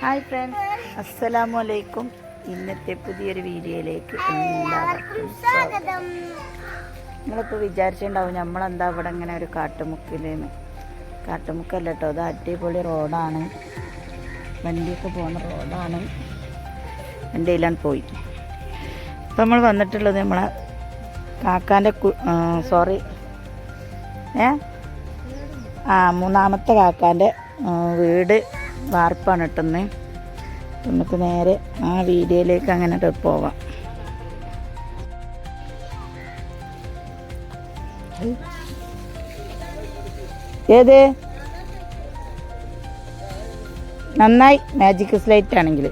Hi friends. അസ്സലാമു അലൈക്കും ഇന്നത്തെ പുതിയൊരു വീഡിയോയിലേക്ക് എല്ലാവർക്കും സ്വാഗതം. നിങ്ങളിപ്പോൾ വിചാരിച്ചിട്ടുണ്ടാവും നമ്മളെന്താ ഇവിടെ ഇങ്ങനെ ഒരു കാട്ടുമുക്കിലെന്ന്. കാട്ടുമുക്കല്ല കേട്ടോ അത് അടിപൊളി റോഡാണ്. വണ്ടിയൊക്കെ പോകുന്ന റോഡാണ്. വണ്ടിയിലാണ് പോയി. ഇപ്പം നമ്മൾ വന്നിട്ടുള്ളത് നമ്മളെ കാക്കാന്റെ സോറി ഏ? ആ മൂന്നാമത്തെ കാക്കാന്റെ വീട്. വാർപ്പാണ് ഇട്ടുന്നത് നമുക്ക് നേരെ ആ വീഡിയോയിലേക്ക് അങ്ങനെ പോവാം. ഏത്? നന്നായി. മാജിക് സ്ലൈറ്റ് ആണെങ്കിൽ.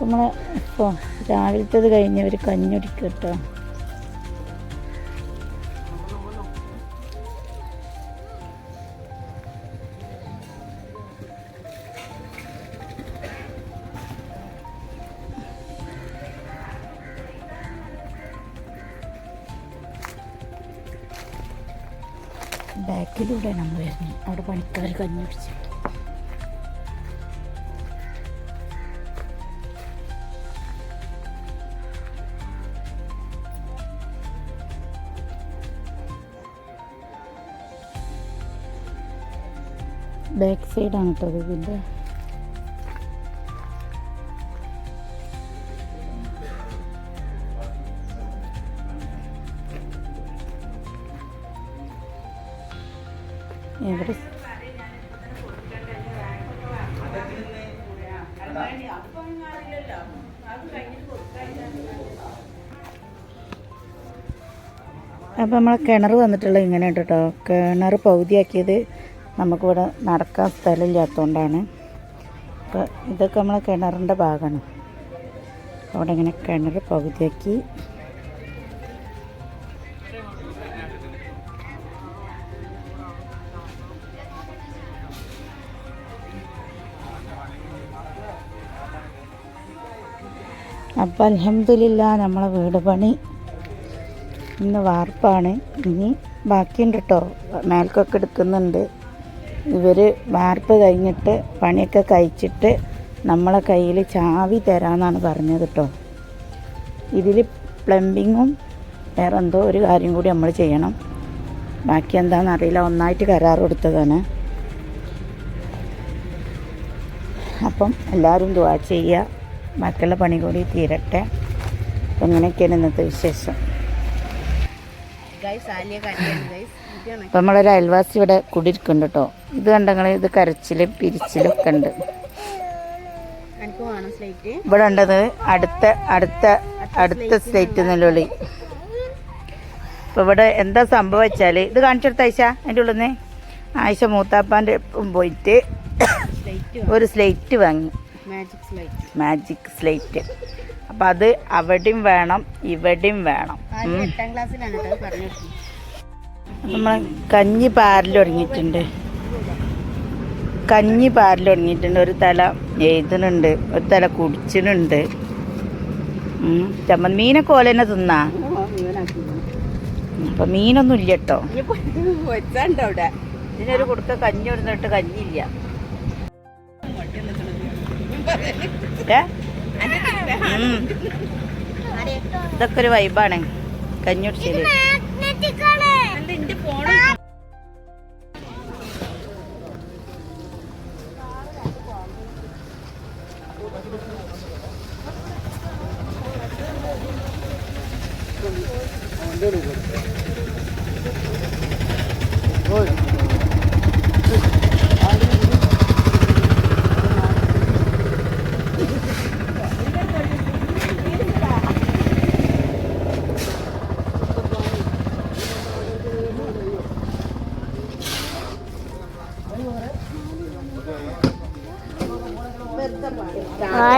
നമ്മൾ ഇപ്പോൾ രാവിലത്തേത് കഴിഞ്ഞ് കഞ്ഞൊടിക്കും കേട്ടോ. ബാക്കിലൂടെ നമ്മൾ വരുന്നത് അവിടെ പണിക്കാർ കഞ്ഞി പിടിച്ചു ബാക്ക് സൈഡാണ് കേട്ടോ ഇതിന്റെ. എവിടെ അപ്പം നമ്മളെ കിണർ വന്നിട്ടുള്ള ഇങ്ങനെ ഉണ്ട് കേട്ടോ. കിണർ പകുതിയാക്കിയത് നമുക്കിവിടെ നടക്കാൻ സ്ഥലമില്ലാത്തതുകൊണ്ടാണ്. അപ്പോൾ ഇതൊക്കെ നമ്മളെ കിണറിന്റെ ഭാഗമാണ്. അവിടെ ഇങ്ങനെ കിണർ പകുതിയാക്കി അപ്പം അലഹമില്ല നമ്മളെ വീട് പണി ഇന്ന് വാർപ്പാണ്. ഇനി ബാക്കിയുണ്ട് കേട്ടോ മേൽക്കൊക്കെ എടുക്കുന്നുണ്ട്. ഇവർ വാർപ്പ് കഴിഞ്ഞിട്ട് പണിയൊക്കെ കഴിച്ചിട്ട് നമ്മളെ കയ്യിൽ ചാവി തരാമെന്നാണ് പറഞ്ഞത് കേട്ടോ ഇതിൽ പ്ലംബിങ്ങും വേറെ എന്തോ ഒരു കാര്യം കൂടി നമ്മൾ ചെയ്യണം. ബാക്കി എന്താണെന്ന് അറിയില്ല. ഒന്നായിട്ട് കരാർ കൊടുത്തതാണ്. അപ്പം എല്ലാവരും ദുവാ ചെയ്യുക. ബാക്കിയുള്ള പണി കൂടി തീരട്ടെ. എങ്ങനെയൊക്കെയാണ് ഇന്നത്തെ വിശേഷം. അപ്പം നമ്മളൊരു അയൽവാസി ഇവിടെ കുടിയിരിക്കുന്നുണ്ട് കേട്ടോ. ഇത് കണ്ടങ്ങൾ ഇത് കരച്ചിലും പിരിച്ചിലും ഒക്കെ ഉണ്ട് ഇവിടെ ഉണ്ടത് അടുത്ത അടുത്ത അടുത്ത സ്ലേറ്റ് നിലവിളി ഇപ്പം ഇവിടെ എന്താ സംഭവം വെച്ചാൽ ഇത് കാണിച്ചെടുത്ത ആയിഷ? അതിന്റെ ഉള്ളിൽ നിന്ന് ആയിഷ മൂത്താപ്പാന്റെ പോയിട്ട് ഒരു സ്ലേറ്റ് വാങ്ങി. മാജിക് സ്ലൈറ്റ് അപ്പം അത് അവിടെയും വേണം ഇവിടെയും വേണം. നമ്മൾ കഞ്ഞി പാരൽ തുടങ്ങിയിട്ടുണ്ട് കഞ്ഞി പാരൽ തുടങ്ങിയിട്ടുണ്ട് ഒരു തല എഴുതുന്നുണ്ട് ഒരു തല കുടിച്ചിട്ടുണ്ട്. ചമ്മന്തി മീനൊക്കെ ഓല തന്നെ തിന്നാ? അപ്പം മീനൊന്നും ഇല്ല കേട്ടോ. കൊടുക്ക കഞ്ഞി ഇല്ല കഞ്ഞിയില്ല. ഏ? ഇതൊക്കെ ഒരു വൈബാണ് കഞ്ഞി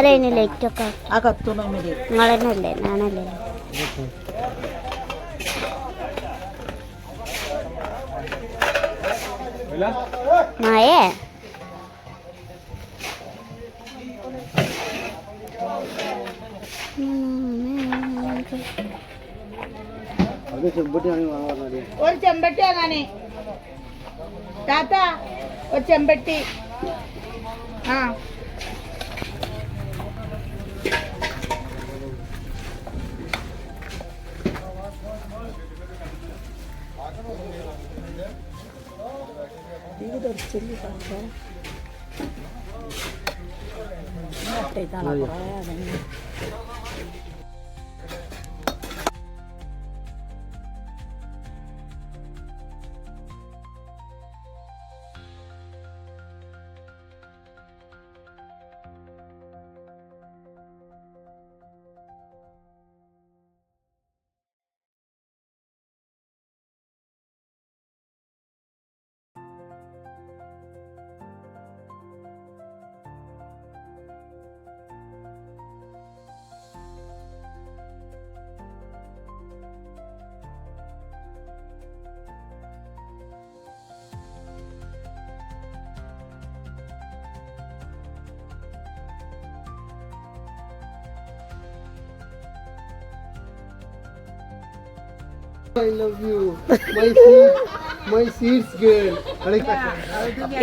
ആരാണ് ലൈറ്റൊക്കെ ആ അല്ലേ ഞാനല്ലേ? മായേ? ഒരു ചെമ്പട്ടി വാങ്ങാനേ. താത്ത ഒരു ചെമ്പട്ടി. ആ. இது ஒரு சில்லி பார்க்க அப்படிதான்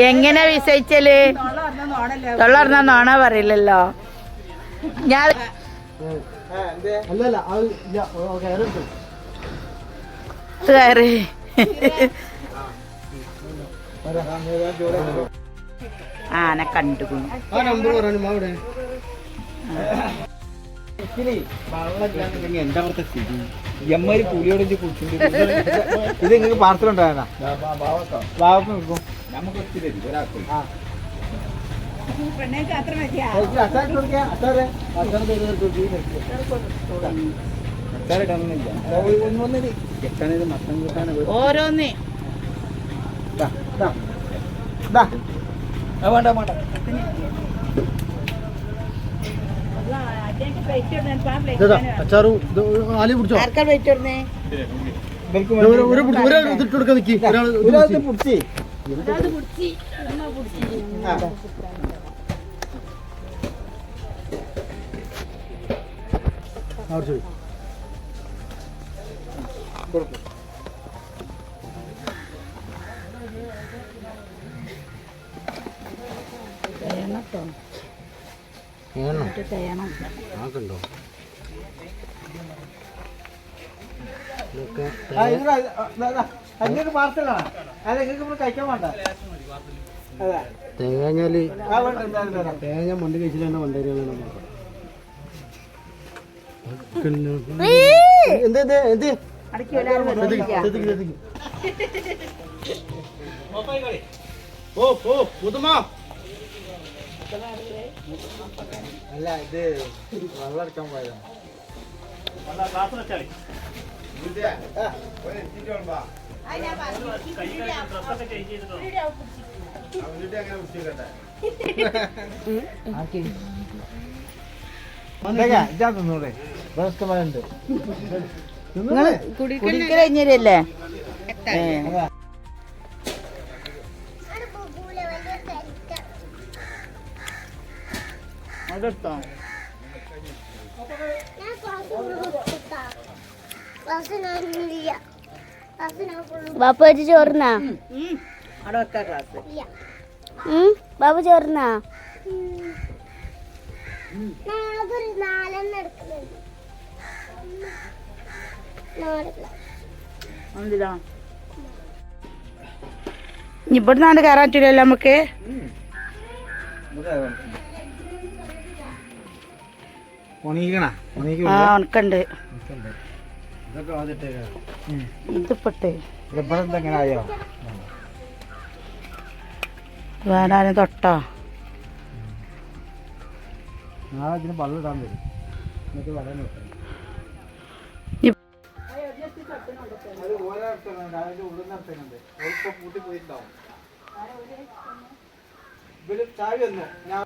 എങ്ങനെ വിസയിച്ചൽ? തൊള്ളർന്ന നോണ പറയില്ലല്ലോ. ഞാൻ കയറി. ആന കണ്ടു. ആ നമ്പർ പറഞ്ഞു അവിടെ. എന്താ അവിടുത്തെ സ്ഥിതി? എമ്മര് പുലിയോടെ കുടിച്ചിട്ട് ഇത് നിങ്ങൾക്ക് പാർസൽ ഉണ്ടായിരുന്ന നിൽക്കും. നമുക്ക് ഒത്തിരി ഒരാൾക്ക്. മത്തം കൂട്ടാണ് ഓരോന്ന്. വേണ്ട വേണ്ട. അച്ചാറു ആലി പിടിച്ചോ? ആർക്കാ വെയിറ്റ് വരുന്നേ ഒരു- ഒരു- ഒരു പിടി- ഒരാൾ ഇതിട്ട് കൊടുക്കാൻ നിക്കി. ഒരാൾ ഇത് ഒരാൾക്ക് പിടിച്ച്. പിടിച്ചേ? ആ. ആ, അവിടെ ചോദി. ഏണ്ണോ? ആക്കുണ്ടോ? തരാം തേങ്ങ മണ്ടി കഴിച്ചില്ല മണ്ടി എന്ത് എന്ത് എന്ത്. ഓ ഓ മുതുമാ അല്ല ഇത് വെള്ളം എടുക്കാൻ പോയതാണ് കുടിക്കൽ കഴിഞ്ഞല്ലേ അതെടുത്തോ. ബാപ്പ വെച്ച് ചോറിനാ ബാബു ചോറിനാ ഇവിടുന്നാണ്ട് കയറാൻ നമുക്ക്. നടത്തുന്നുണ്ട് ഓർക്ക് പൂട്ടി പോയിട്ടുണ്ടാവും ഇവർ ചാവി വന്നു? ഞാൻ